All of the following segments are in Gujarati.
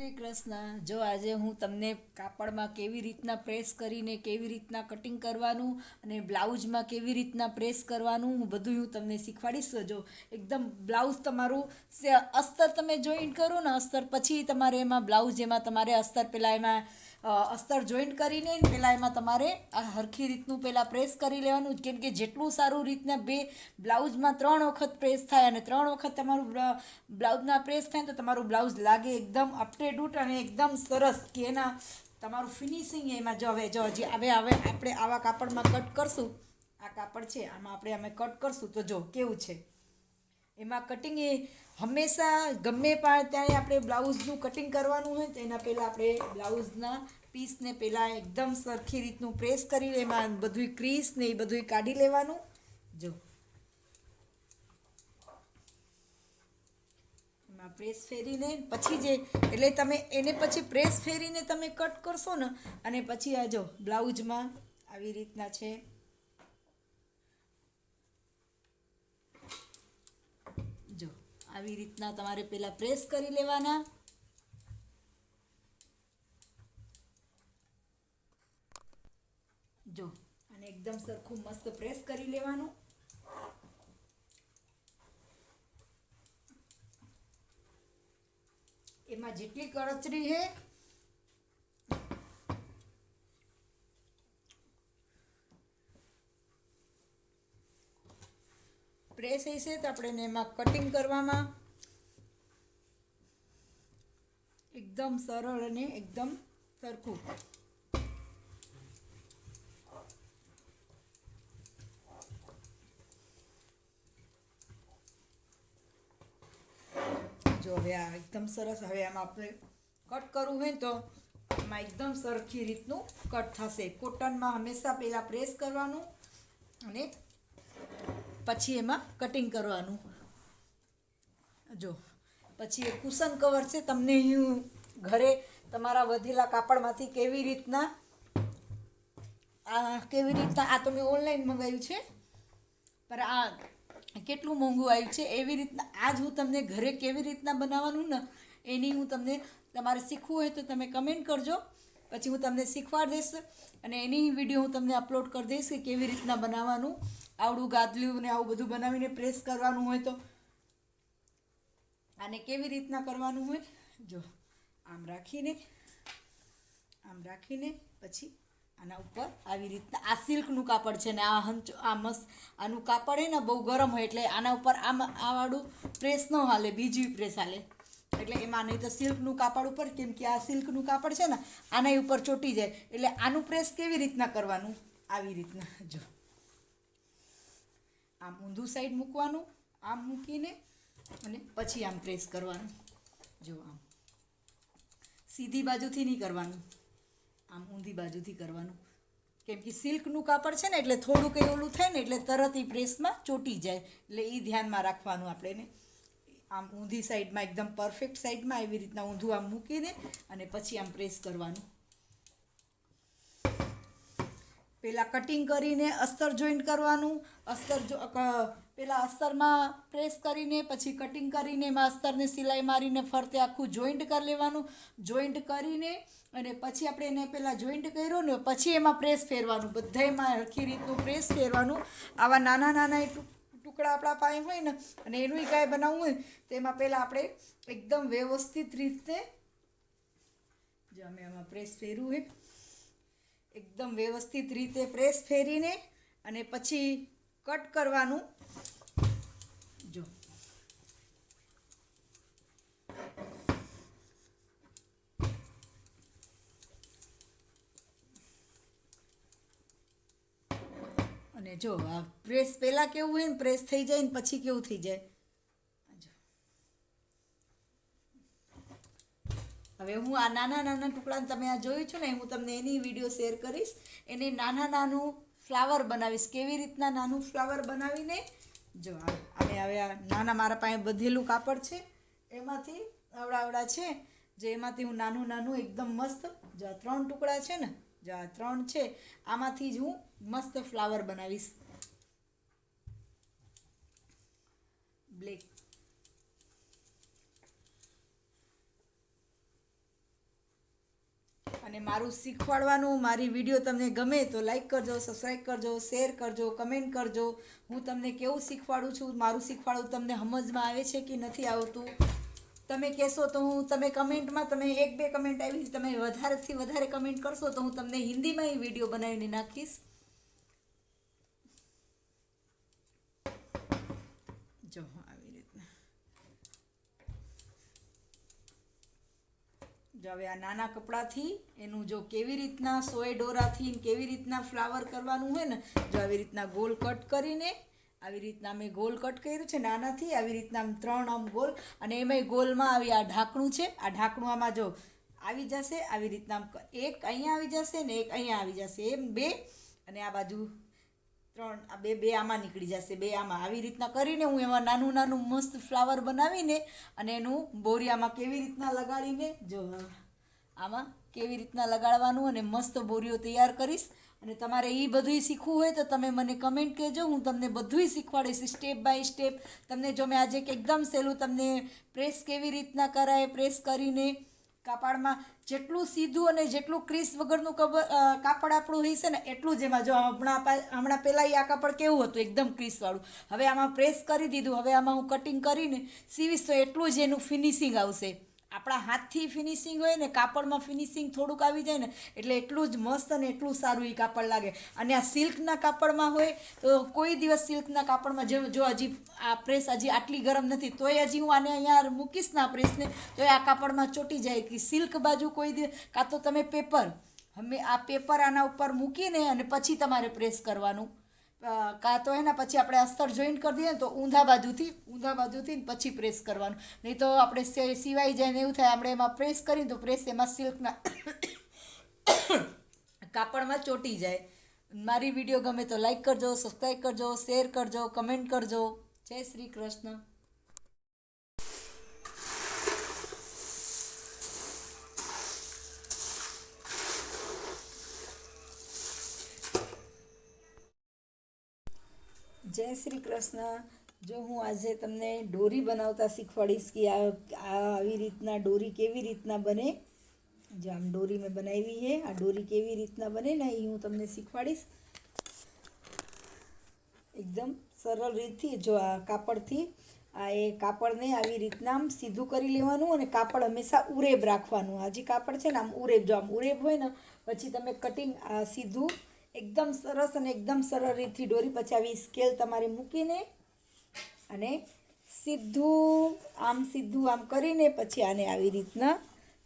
શ્રી કૃષ્ણ, જો આજે હું તમને કાપડમાં કેવી રીતના પ્રેસ કરીને કેવી રીતના કટિંગ કરવાનું અને બ્લાઉઝમાં કેવી રીતના પ્રેસ કરવાનું, હું બધું હું તમને શીખવાડીશ. જો એકદમ બ્લાઉઝ તમારું અસ્તર તમે જોઈન્ટ કરો ને, અસ્તર પછી તમારે એમાં બ્લાઉઝ એમાં તમારે અસ્તર પહેલાં એમાં અસ્તર જોઈન્ટ કરીને પહેલાં એમાં તમારે આ હરખી રીતનું પહેલાં પ્રેસ કરી લેવાનું. કેમ કે જેટલું સારું રીતના બે બ્લાઉઝમાં ત્રણ વખત પ્રેસ થાય અને ત્રણ વખત તમારું બ્લાઉઝના પ્રેસ થાય તો તમારું બ્લાઉઝ લાગે એકદમ અપટેડૂટ અને એકદમ સરસ કે એના તમારું ફિનિશિંગ એમાં જો હવે, જો હજી હવે હવે આપણે આવા કાપડમાં કટ કરશું. આ કાપડ છે, આમાં આપણે અમે કટ કરશું. તો જો, કેવું છે? એમાં કટિંગ એ હંમેશા ગમે પણ ત્યારે આપણે બ્લાઉઝનું કટિંગ કરવાનું હોય તો એના પહેલાં આપણે બ્લાઉઝના પીસને પહેલાં એકદમ સરખી રીતનું પ્રેસ કરી એમાં બધું ક્રીસ ને એ બધું કાઢી લેવાનું. જો. એમાં પ્રેસ ફેરીને પછી જે, એટલે તમે એને પછી પ્રેસ ફેરીને તમે કટ કરશો ને, અને પછી આ જો બ્લાઉઝમાં આવી રીતના છે જો આવી રીતના તમારે પહેલાં પ્રેસ કરી લેવાના. જો, અને એકદમ સરખું મસ્ત પ્રેસ કરી લેવાનું. એમાં જેટલી કળતરી છે પ્રેસ હશે તો આપણે એમાં કટિંગ કરવામાં એકદમ સરળ અને એકદમ સરખું. જો હવે આ એકદમ સરસ, હવે આમાં આપણે કટ કરવું હોય તો એમાં એકદમ સરખી રીતનું કટ થશે. કોટનમાં હંમેશા પહેલાં પ્રેસ કરવાનું અને પછી એમાં કટિંગ કરવાનું. જો, પછી એ કુશન કવર છે, તમને હું ઘરે તમારા વધેલા કાપડમાંથી કેવી રીતના, આ કેવી રીતના, આ તો મેં ઓનલાઈન મંગાવ્યું છે પણ આ કેટલું મોંઘું આવ્યું છે, એવી રીતના, આજ હું તમને ઘરે કેવી રીતના બનાવવાનું ને, એની હું તમને તમારે શીખવું હોય તો તમે કમેન્ટ કરજો. પછી હું તમને શીખવાડી દઈશ અને એની વીડિયો હું તમને અપલોડ કરી દઈશ કે કેવી રીતના બનાવવાનું, આવડું ગાદલું ને આવું બધું બનાવીને પ્રેસ કરવાનું હોય તો. આને કેવી રીતના કરવાનું હોય, જો, આમ રાખીને આમ રાખીને પછી આના ઉપર આવી રીતના, આ સિલ્કનું કાપડ છે ને આ હંચ, આ મસ્ત, આનું કાપડ હે ને બહુ ગરમ હોય એટલે આના ઉપર આમ આવાળું પ્રેસ ન હાલે, બીજી પ્રેસ હાલે. એટલે એમાં નહીં તો સિલ્કનું કાપડ ઉપર, કેમ કે આ સિલ્કનું કાપડ છે ને, આના ઉપર ચોટી જાય. એટલે આનું પ્રેસ કેવી રીતના કરવાનું? આવી રીતના, જો. આમ ઊંધું સાઈડ મૂકવાનું, આમ મૂકીને અને પછી આમ પ્રેસ કરવાનું. જો આમ. સીધી બાજુથી નહીં કરવાનું. આમ ઊંધી બાજુથી કરવાનું. કેમ કે સિલ્કનું કાપડ છે ને, એટલે થોડુંક એ ઓલું થાય ને, એટલે તરત એ પ્રેસમાં ચોટી જાય. એટલે એ ધ્યાનમાં રાખવાનું આપણે ને આમ ઊંધી સાઈડમાં એકદમ પરફેક્ટ સાઈડમાં એવી રીતના ઊંધું આમ મૂકીને અને પછી આમ પ્રેસ કરવાનું. પહેલાં કટિંગ કરીને અસ્તર જોઈન્ટ કરવાનું, અસ્તર જો પહેલાં અસ્તરમાં પ્રેસ કરીને, પછી કટિંગ કરીને એમાં અસ્તરને સિલાઈ મારીને ફરતે આખું જોઈન્ટ કરી લેવાનું. જોઈન્ટ કરીને અને પછી આપણે એને પહેલાં જોઈન્ટ કર્યું ને પછી એમાં પ્રેસ ફેરવાનું. બધાયમાં હરખી રીતનું પ્રેસ ફેરવાનું. આવા નાના નાના એ ટુ- ટુકડા આપણા પાસે હોય ને, અને એનું કાંઈ બનાવવું હોય, તો એમાં પહેલાં આપણે એકદમ વ્યવસ્થિત રીતે, જો અમે આમાં પ્રેસ ફેરવું હોય એકદમ વ્યવસ્થિત રીતે પ્રેસ ફેરીને, અને પછી કટ કરવાનું જો અને જો, આ પ્રેસ પહેલાં કેવું હોય ને પ્રેસ થઈ જાય ને પછી કેવું થઈ જાય? હવે હું આ નાના નાના ટુકડા તમે આ જોયું છો ને, હું તમને એની વીડિયો શેર કરીશ. એને નાના નાનું ફ્લાવર બનાવીશ. કેવી રીતના નાનું ફ્લાવર બનાવીને? જો અને હવે આ નાના મારા પાસે બધેલું કાપડ છે. એમાંથી આવડા આવડા છે. જે એમાંથી હું નાનું નાનું એકદમ મસ્ત, જો આ ત્રણ ટુકડા છે ને ત્રણ છે. આમાંથી જ હું મસ્ત ફ્લાવર બનાવીશ. બ્લેક અને મારું શીખવાડવાનું, મારી વીડિયો તમને ગમે તો લાઈક કરજો સબસ્ક્રાઈબ કરજો શેર કરજો કમેન્ટ કરજો. હું તમને કેવું શીખવાડું છું? મારું શીખવાડવું તમને સમજમાં આવે છે કે નથી આવતું? તમે કહેશો તો હું, તમે કમેન્ટમાં, તમે એક, બે કમેન્ટ આવી તમે વધારેથી વધારે કમેન્ટ કરશો તો હું તમને હિન્દીમાં એ વીડિયો બનાવીને નાખીશ. જો આવી રીતના. જો, હવે આ નાના કપડાથી, એનું જો કેવી રીતના સોય ડોરાથી કેવી રીતના ફ્લાવર કરવાનું હોય ને, જો આવી રીતના ગોલ કટ કરીને આવી રીતના મેં ગોલ કટ કર્યું છે નાનાથી, આવી રીતના આમ ત્રણ આમ ગોલ અને એમાંય ગોલમાં આવી આ ઢાંકણું છે. આ ઢાંકણું આમાં જો આવી જશે, આવી રીતના આમ એક અહીંયા આવી જશે ને એક અહીંયા આવી જશે, એમ બે અને આ બાજુ ત્રણ, આ બે બે આમાં નીકળી જશે, બે આમાં. આવી રીતના કરીને હું એમાં નાનું નાનું મસ્ત ફ્લાવર બનાવીને અને એનું બોરિયામાં કેવી રીતના લગાડીને જો આમાં કેવી રીતના લગાડવાનું અને મસ્ત બોરીઓ તૈયાર કરીશ. અને તમારે એ બધુંય શીખવું હોય તો તમે મને કમેન્ટ કહેજો, હું તમને બધુંય શીખવાડીશ સ્ટેપ બાય સ્ટેપ તમને જો મેં આજે એકદમ સહેલું તમને પ્રેસ કેવી રીતના કરાય પ્રેસ કરીને કાપડમાં જેટલું સીધું અને જેટલું ક્રીસ વગરનું કાપડ આપણું હશે ને, એટલું જ એમાં જો હમણાં હમણાં પહેલાં આ કાપડ કેવું હતું, એકદમ ક્રીસવાળું હવે આમાં પ્રેસ કરી દીધું, હવે આમાં હું કટિંગ કરીને સીવીશ તો એટલું જ એનું ફિનિશિંગ આવશે. આપણા હાથથી ફિનિશિંગ હોય ને, કાપડમાં ફિનિશિંગ થોડુંક આવી જાય ને, એટલે એટલું જ મસ્ત અને એટલું સારું એ કાપડ લાગે. અને આ સિલ્કના કાપડમાં હોય, તો કોઈ દિવસ સિલ્કના કાપડમાં જો જો હજી આ પ્રેસ હજી આટલી ગરમ નથી, તોય હજી હું આને અહીંયા મૂકીશ ને આ પ્રેસને તો આ કાપડમાં ચોટી જાય કે સિલ્ક બાજુ કોઈ દિવસ કાં તો તમે પેપર, અમે આ પેપર આના ઉપર મૂકીને અને પછી તમારે પ્રેસ કરવાનું. કાં તો એના પછી આપણે અસ્તર જોઈન્ટ કરી દઈએ તો ઊંધા બાજુથી ઊંધા બાજુથી પછી પ્રેસ કરવાનું. નહીં તો આપણે સિવાય જાય ને એવું થાય, આપણે એમાં પ્રેસ કરીએ તો પ્રેસ એમાં સિલ્કના કાપડમાં ચોટી જાય. મારી વીડિયો ગમે તો લાઈક કરજો સબસ્ક્રાઈબ કરજો શેર કરજો કમેન્ટ કરજો. જય શ્રી કૃષ્ણ. જય શ્રી કૃષ્ણ. જો હું આજે તમને ડોરી બનાવતા શીખવાડીશ કે આ આવી રીતના ડોરી કેવી રીતના બને. જો આમ ડોરી મેં બનાવી છે, આ ડોરી કેવી રીતના બને ને એ હું તમને શીખવાડીશ. એકદમ સરળ રીતથી જો આ કાપડથી, આ એ કાપડને આવી રીતના આમ સીધું કરી લેવાનું અને કાપડ હંમેશા ઉરેબ રાખવાનું. આ જે કાપડ છે ને આમ ઉરેબ, જો આમ ઉરેબ હોય ને, પછી તમે કટિંગ આ સીધું એકદમ સરસ અને એકદમ સરળ રીતથી દોરી પછી આવી સ્કેલ તમારે મૂકીને અને સીધું આમ સીધું આમ કરીને પછી આને આવી રીતના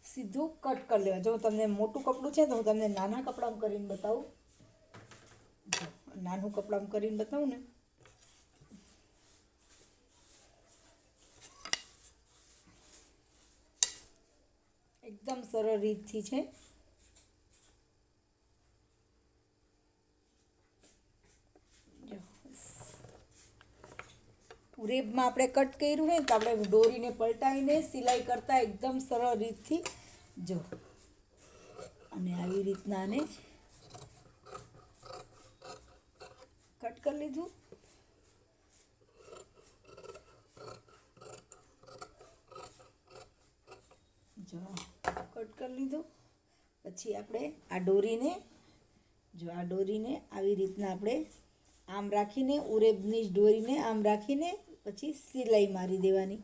સીધું કટ કરી લેવા. જો તમને મોટું કપડું છે તો હું તમને નાના કપડામાં કરીને બતાવું. નાનું કપડામાં કરીને બતાવું ને. એકદમ સરળ રીતથી છે જો ઉરેબમાં આપણે કટ કર્યું હોય તો આપણે દોરીને પલટાવીને સિલાઈ કરતા એકદમ સરળ રીતથી જો. અને આવી રીતના આને કટ કરી લીધું. જો, કટ કરી લીધું. પછી આપણે આ દોરીને જો આ દોરીને આવી રીતના આપણે આમ રાખીને, ઉરેબની જ દોરીને આમ રાખીને પછી સિલાઈ મારી દેવાની.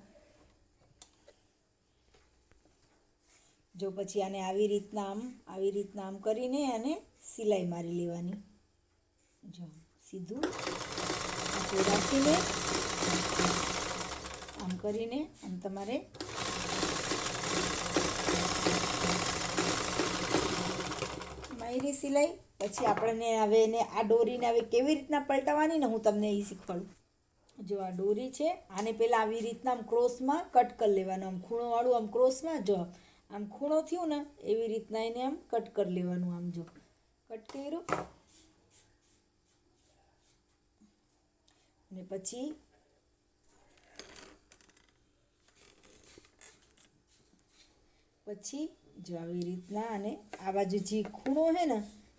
જો પછી આને આવી રીતના આમ, આવી રીતના આમ કરીને અને સિલાઈ મારી લેવાની. જો, સીધું રાખીને આમ કરીને આમ તમારે માયરી સિલાઈ. પછી આપણને હવે એને આ દોરીને હવે કેવી રીતના પલટાવવાની ને હું તમને એ શીખવાડું. જો આ દોરી છે, આને પહેલાં આવી રીતના આમ ક્રોસમાં કટ કરી લેવાનું, આમ ખૂણોવાળું આમ ક્રોસમાં જો, આમ ખૂણો થયું ને, એવી રીતના એને આમ કટ કરી લેવાનું આમ જો. કટ કર્યું. અને પછી પછી જો આવી રીતના અને આ બાજુ જે ખૂણો છે ને,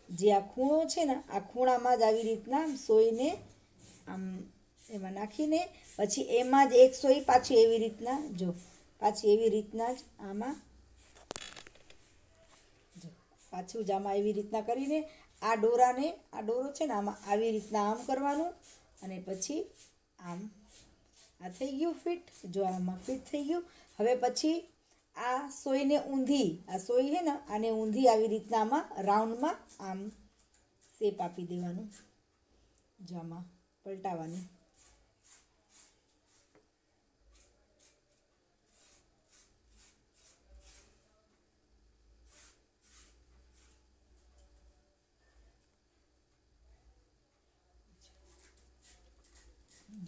જે આ ખૂણો છે ને, આ ખૂણામાં જ આવી રીતના સોયને આમ એમાં નાખીને પછી એમાં જ એક સોય પાછી એવી રીતના, જો, પાછી એવી રીતના જ આમાં, જો, પાછું જ આમાં એવી રીતના કરીને આ ડોરાને, આ ડોરો છે ને આમાં આવી રીતના આમ કરવાનું અને પછી આમ, આ થઈ ગયું ફિટ, જો આમાં ફિટ થઈ ગયું. હવે પછી આ સોયને ઊંધી, આ સોય છે ને, આને ઊંધી આવી રીતના આમાં રાઉન્ડમાં આમ શેપ આપી દેવાનું, જો આમાં પલટાવાની.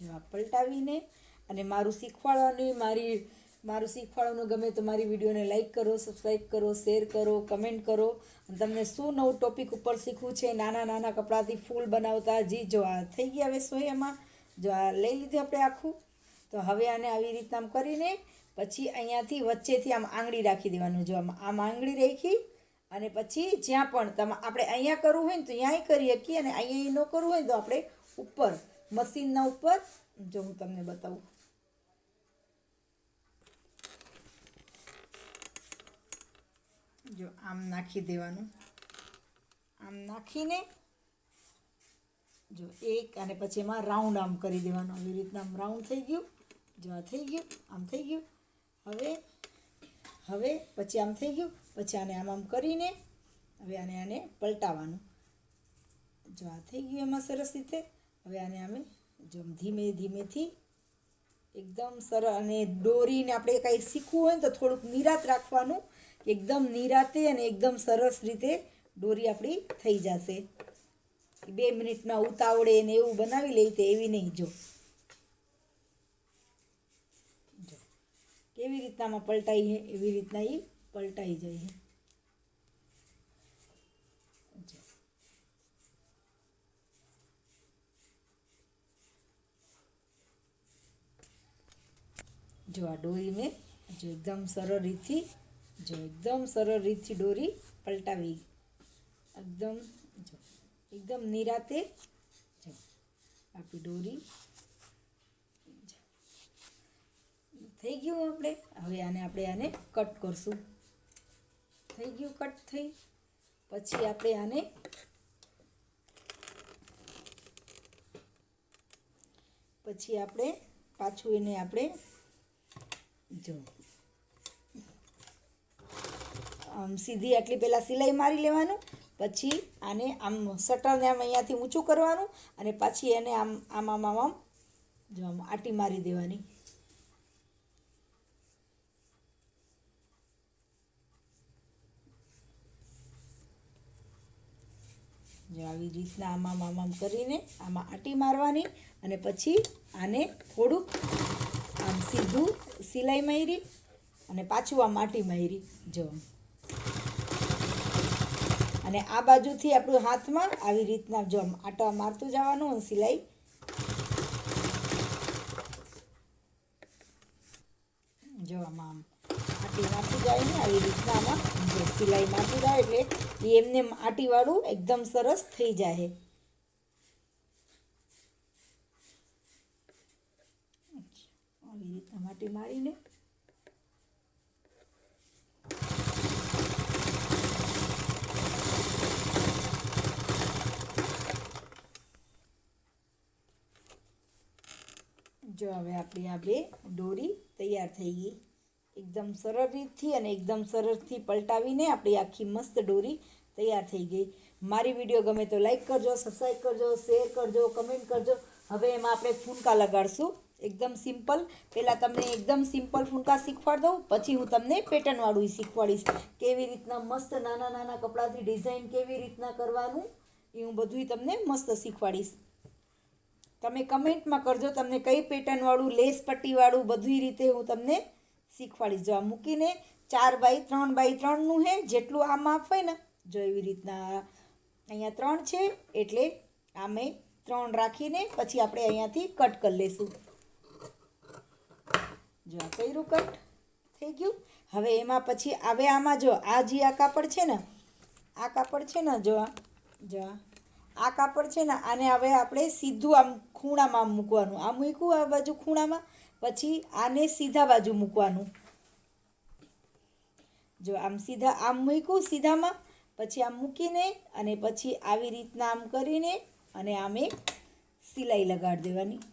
જો આ પલટાવીને અને મારું શીખવાડવાનું, મારી, મારું શીખવાડવાનું ગમે તો મારી વિડીયોને લાઇક કરો સબસ્ક્રાઈબ કરો શેર કરો કમેન્ટ કરો. અને તમને શું નવું ટોપિક ઉપર શીખવું છે, નાના નાના કપડાથી ફૂલ બનાવતા, જી જો આ થઈ ગયા હવે સોયામાં જો આ લઈ લીધું આપણે આખું. તો હવે આને આવી રીતના આમ કરીને પછી અહીંયાથી વચ્ચેથી આમ આંગળી રાખી દેવાનું. જો આમ આમ આંગળી રાખી અને પછી જ્યાં પણ તમે, આપણે અહીંયા કરવું હોય ને તો ત્યાંય કરી શકીએ અને અહીંયા ન કરવું હોય તો આપણે ઉપર મશીનના ઉપર, જો હું તમને બતાવું. જો આમ નાખી દેવાનું. આમ નાખીને જો એક અને પછી એમાં રાઉન્ડ આમ કરી દેવાનું. આવી રીતના આમ રાઉન્ડ થઈ ગયું. જો આ થઈ ગયું, આમ થઈ ગયું. હવે હવે પછી આમ થઈ ગયું. પછી આને આમ આમ કરીને, હવે આને આને પલટાવવાનું જો આ થઈ ગયું એમાં સરસ રીતે. હવે આને અમે જેમ ધીમે ધીમેથી એકદમ સરળ અને દોરીને આપણે કાંઈ શીખવું હોય ને તો થોડુંક નિરાત રાખવાનું, એકદમ નિરાતે અને એકદમ સરસ રીતે દોરી આપણી થઈ જશે. બે મિનિટના ઉતાવળે ને એવું બનાવી લઈએ તો એવી નહીં, જો. કેવી રીતનામાં પલટાઈ, એવી રીતના એ પલટાઈ જાય છે જો જો આ ડોરી મેં જો એકદમ સરળ રીતથી, જો એકદમ સરળ રીતથી ડોરી પલટાવી. એકદમ, જો એકદમ નિરાતે, જો આપણી ડોરી થઈ ગયું આપણે. હવે આને આપણે આને કટ કરશું. થઈ ગયું, કટ થઈ. પછી આપણે આને પછી આપણે પાછું એને આપણે જો. આમ સીધી આટલી પહેલાં સિલાઈ મારી લેવાનું, પછી આને આમ શટરને આમ અહીંયાથી ઊંચું કરવાનું, અને પાછી એને આમ આમ આમ આમ આમ, જો આમ આટી મારી દેવાની. જો આવી રીતના આમ આમ આમ કરીને આમાં આટી મારવાની, અને પછી આને થોડુંક સીધું સિલાઈ મારી અને પાછું આ માટી મારી જો અને આ બાજુથી આપણું હાથમાં આવી રીતના જો આટા મારતું જવાનું અને સિલાઈ જો આમાં આટી મારતું જાય ને આવી રીતના આમાં. સિલાઈ મારતું જાય એટલે એ એમને એમ આટીવાળું એકદમ સરસ થઈ જાય આવી રીતના માટી મારીને જો હવે આપણી આ બે દોરી તૈયાર થઈ ગઈ. એકદમ સરળ રીતથી અને એકદમ સરળથી પલટાવીને આપણી આખી મસ્ત દોરી તૈયાર થઈ ગઈ. મારી વીડિયો ગમે તો લાઈક કરજો સબસ્ક્રાઈબ કરજો શેર કરજો કમેન્ટ કરજો. હવે એમાં આપણે ફૂનકા લગાડશું. એકદમ સિમ્પલ. પહેલાં તમને એકદમ સિમ્પલ ફૂંકા શીખવાડ દઉં, પછી હું તમને પેટર્નવાળું શીખવાડીશ. કેવી રીતના મસ્ત નાના નાના કપડાથી ડિઝાઇન કેવી રીતના કરવાનું, એ હું બધુંય તમને મસ્ત શીખવાડીશ. તમે કમેન્ટમાં કરજો તમને કઈ પેટર્નવાળું લેસ પટ્ટીવાળું બધી રીતે હું તમને શીખવાડીશ. જો આ મૂકીને ચાર બાય ત્રણ બાય ત્રણનું હે, જેટલું આ માપ હોય ને, જો એવી રીતના અહીંયા ત્રણ છે, એટલે આમે ત્રણ રાખીને પછી આપણે અહીંયાથી કટ કરી લઈશું જો આ કર્યું કટ, થઈ ગયું. હવે એમાં પછી હવે આમાં જો આ જે આ કાપડ છે ને, આ કાપડ છે ને જો આ જો આ કાપડ છે ને આને હવે આપણે સીધું આમ ખૂણામાં મૂકવાનું. આ મૂક્યું આ બાજુ ખૂણામાં, પછી આને સીધા બાજુ મૂકવાનું. જો આમ સીધા, આમ મૂક્યું સીધામાં, પછી આમ મૂકીને અને પછી આવી રીતના આમ કરીને અને આમ સિલાઈ લગાડી દેવાની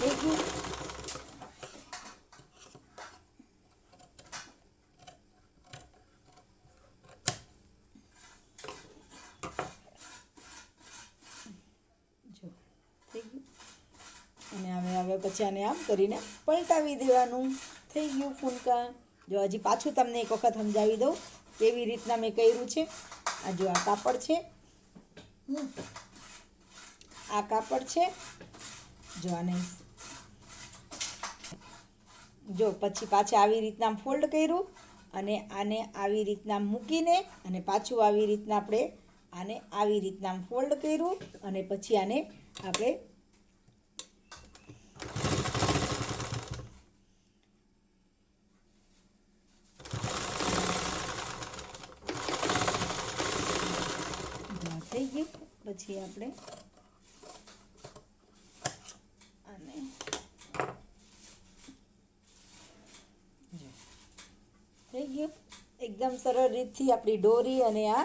થઈ ગયું જો થઈ ગયું અને આને આમ કરીને પલટાવી દેવાનું. થઈ ગયું ફૂલકા. જો હજી પાછું તમને એક વખત સમજાવી દઉં કેવી રીતના મેં કર્યું છે. આ જો આ કાપડ છે. આ કાપડ છે. જો આને જો પછી પાછા આવી રીતના ફોલ્ડ કર્યું અને આને આવી રીતના મૂકીને અને પાછું આવી રીતના આપણે આને આવી રીતના ફોલ્ડ કર્યું અને પછી આને આપણે આ થઈ પછી આપણે અને. થઈ ગયું એકદમ સરળ રીતથી આપણી દોરી અને આ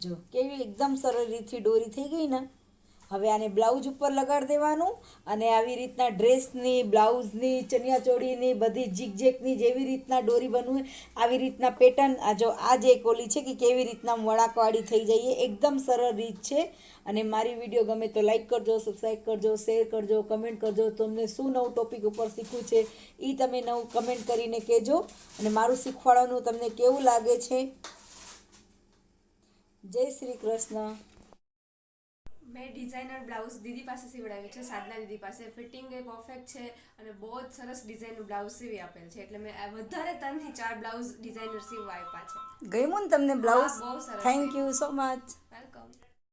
જો કેવી એકદમ સરળ રીતથી દોરી થઈ ગઈ ને હવે આને બ્લાઉઝ ઉપર લગાડી દેવાનું અને આવી રીતના ડ્રેસની, બ્લાઉઝની ચણિયાચોળીની બધી જીગજેકની જેવી રીતના દોરી બનવું આવી રીતના પેટર્ન, આ જો, આ જે ઓલી છે કે કેવી રીતના વળાકવાળી થઈ જઈએ, એકદમ સરળ રીત છે. અને મારી વીડિયો ગમે તો લાઇક કરજો સબસ્ક્રાઈબ કરજો શેર કરજો કમેન્ટ કરજો. તમને શું નવું ટોપિક ઉપર શીખવું છે એ તમે નવું કમેન્ટ કરીને કહેજો. અને મારું શીખવાડવાનું તમને કેવું લાગે છે? જય શ્રી કૃષ્ણ. મેં ડિઝાઇનર બ્લાઉઝ દીદી પાસે સીવડાવી છે સાધના દીદી પાસે. ફિટિંગ એ પરફેક્ટ છે અને બહુ જ સરસ ડિઝાઇનનું બ્લાઉઝ સીવી આપેલ છે. એટલે મેં વધારે ત્રણથી ચાર બ્લાઉઝ ડિઝાઇનર સીવવા આપ્યા છે. ગમ્યું ને તમને બ્લાઉઝ બહુ સરસ થેન્ક યુ સો મચ